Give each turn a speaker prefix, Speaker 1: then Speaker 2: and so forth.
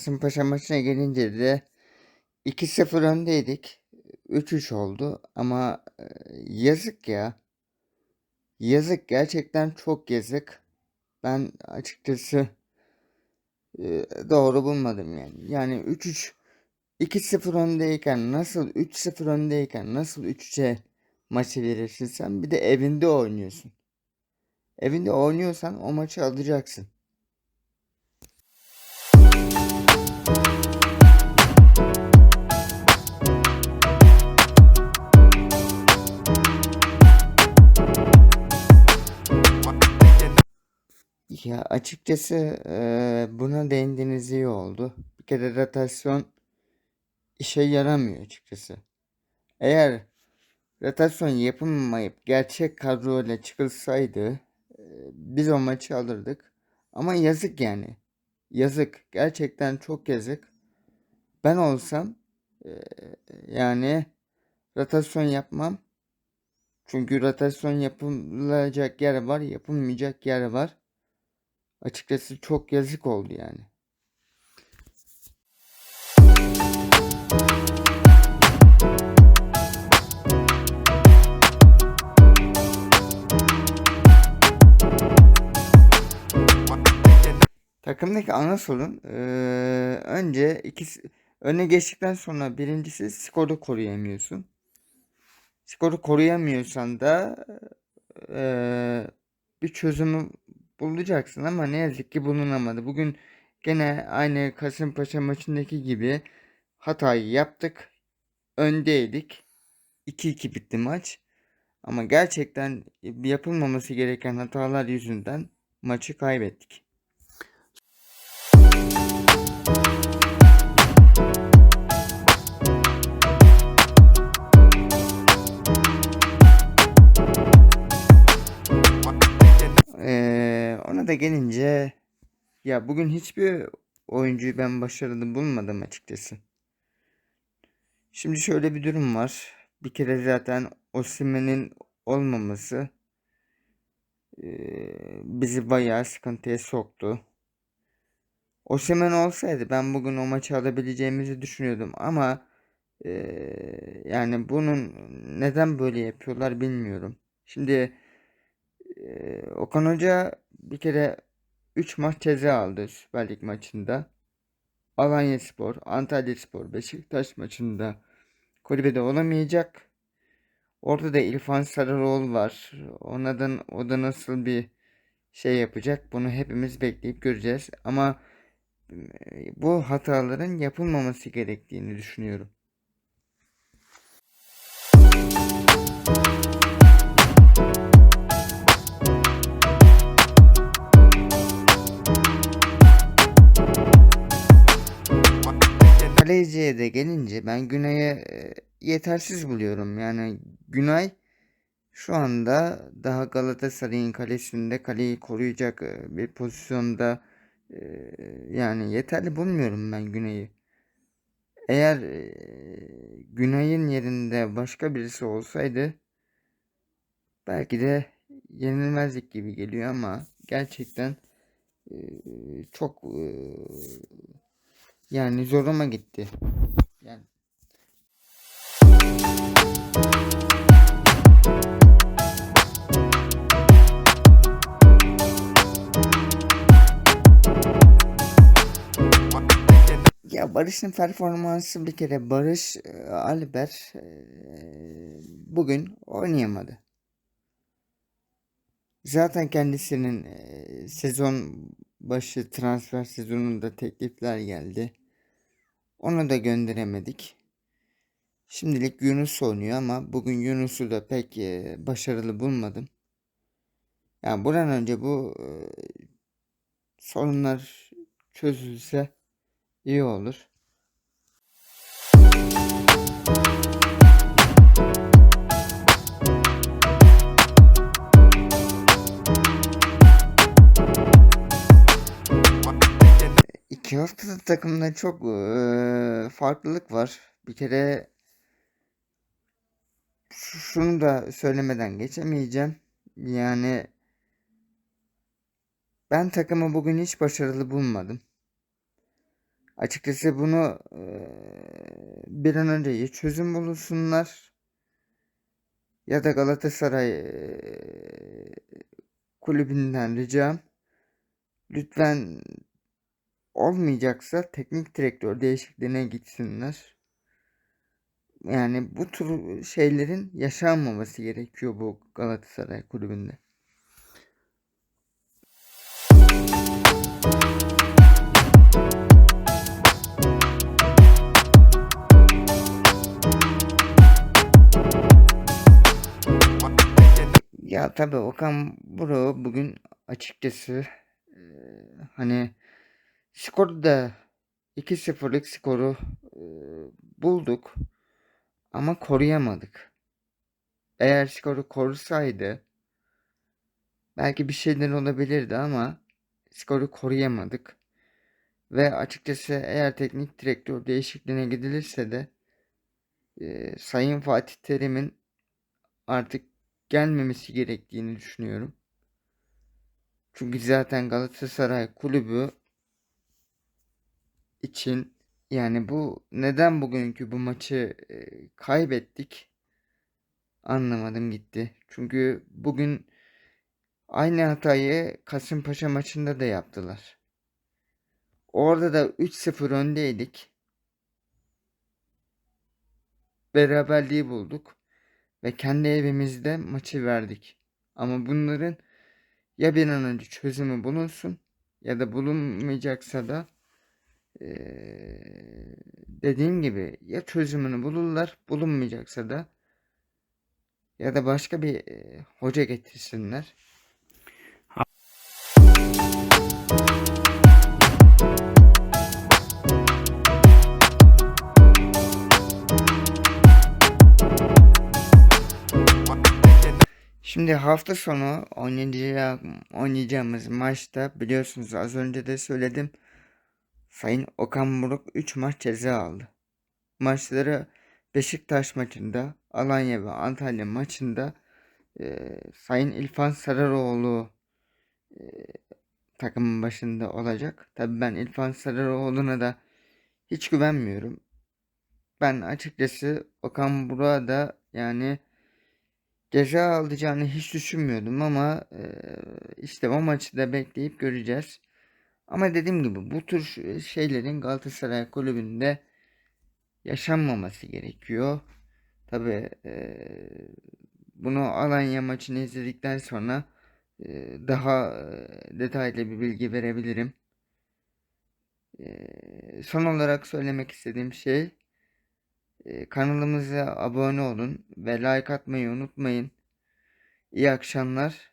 Speaker 1: Kasımpaşa maçına gelince de 2-0 öndeydik. 3-3 oldu ama e, yazık ya. Yazık gerçekten çok yazık. Ben açıkçası e, doğru bulmadım yani. Yani 3-3 2-0 öndeyken nasıl 3-0 öndeyken nasıl 3-3'e maçı verirsin sen bir de evinde oynuyorsun. Evinde oynuyorsan o maçı alacaksın. Ya açıkçası eee, buna değindiğiniz iyi oldu. Bir kere rotasyon işe yaramıyor açıkçası. Eğer rotasyon yapılmayıp gerçek kadroyla çıkılsaydı eee, biz o maçı alırdık. Ama yazık yani. Yazık. Gerçekten çok yazık. Ben olsam eee, yani rotasyon yapmam. Çünkü rotasyon yapılacak yer var, yapılmayacak yer var. Açıkçası çok yazık oldu yani. Takımdaki ana sorun eee, önce ikisi öne geçtikten sonra birincisi skoru koruyamıyorsun. Skoru koruyamıyorsan da eee, bir çözümü bulacaksın ama ne yazık ki bulunamadı. Bugün gene aynı Kasımpaşa maçındaki gibi hatayı yaptık. Öndeydik. 2-2 bitti maç. Ama gerçekten yapılmaması gereken hatalar yüzünden maçı kaybettik. Da gelince ya bugün hiçbir oyuncuyu ben başarılı bulmadım açıkçası. Şimdi şöyle bir durum var. Bir kere zaten Osimhen'in olmaması ee, bizi bayağı sıkıntıya soktu. Osimhen olsaydı ben bugün o maçı alabileceğimizi düşünüyordum ama ee, yani bunun neden böyle yapıyorlar bilmiyorum. Şimdi ee, Okan Hoca bir kere 3 maç ceza aldı Süper Lig maçında. Alanyaspor, Antalyaspor, Beşiktaş maçında kulübede olamayacak. Orada da İrfan Sarıoğlu var. Ondan o da nasıl bir şey yapacak bunu hepimiz bekleyip göreceğiz. Ama e, bu hataların yapılmaması gerektiğini düşünüyorum. Kaleciye de gelince ben Günay'ı e, yetersiz buluyorum. Yani Günay şu anda daha Galatasaray'ın kalesinde kaleyi koruyacak e, bir pozisyonda e, yani yeterli bulmuyorum ben Günay'ı. Eğer Günay'ın yerinde başka birisi olsaydı belki de yenilmezlik gibi geliyor ama gerçekten çok yani zoruma gitti. Yani ya Barış'ın performansı bir kere Barış e, Alper e, bugün oynayamadı. Zaten kendisinin e, sezon başı transfer sezonunda teklifler geldi. Onu da gönderemedik. Şimdilik Yunus oynuyor ama bugün Yunus'u da pek e, başarılı bulmadım. Yani buradan önce bu e, sorunlar çözülse iyi olur. Haftada takımda çok eee, farklılık var. Bir kere şunu da söylemeden geçemeyeceğim. Yani ben takımı bugün hiç başarılı bulmadım. Açıkçası bunu eee, bir an önce çözüm bulunsunlar ya da Galatasaray eee, kulübünden ricam lütfen olmayacaksa teknik direktör değişikliğine gitsinler. Yani bu tür şeylerin yaşanmaması gerekiyor bu Galatasaray kulübünde. Ya tabii Okan Buruk bugün açıkçası eee, hani skoru da 2-0'lık skoru eee, bulduk ama koruyamadık. Eğer skoru korusaydı belki bir şeyler olabilirdi ama skoru koruyamadık. Ve açıkçası eğer teknik direktör değişikliğine gidilirse de eee, Sayın Fatih Terim'in artık gelmemesi gerektiğini düşünüyorum. Çünkü zaten Galatasaray kulübü için yani bu neden bugünkü bu maçı e, kaybettik anlamadım gitti. Çünkü bugün aynı hatayı Kasımpaşa maçında da yaptılar. Orada da 3-0 öndeydik. Beraberliği bulduk ve kendi evimizde maçı verdik. Ama bunların ya bir an önce çözümü bulunsun ya da bulunmayacaksa da eee, dediğim gibi ya çözümünü bulurlar bulunmayacaksa da ya da başka bir eee, hoca getirsinler. Şimdi hafta sonu oynayacağı- oynayacağımız maçta biliyorsunuz az önce de söyledim. Sayın Okan Buruk 3 maç ceza aldı. Maçları Beşiktaş maçında, Alanya ve Antalya maçında eee, Sayın İlfan Sararoğlu eee, takımın başında olacak. Tabii ben İlfan Sararoğlu'na da hiç güvenmiyorum. Ben açıkçası Okan Buruk'a da yani ceza alacağını hiç düşünmüyordum ama eee, işte o maçı da bekleyip göreceğiz. Ama dediğim gibi bu tür ş- şeylerin Galatasaray kulübünde yaşanmaması gerekiyor. Tabii eee, bunu Alanya maçını izledikten sonra eee, daha eee, detaylı bir bilgi verebilirim. Eee, son olarak söylemek istediğim şey eee, kanalımıza abone olun ve like atmayı unutmayın. İyi akşamlar.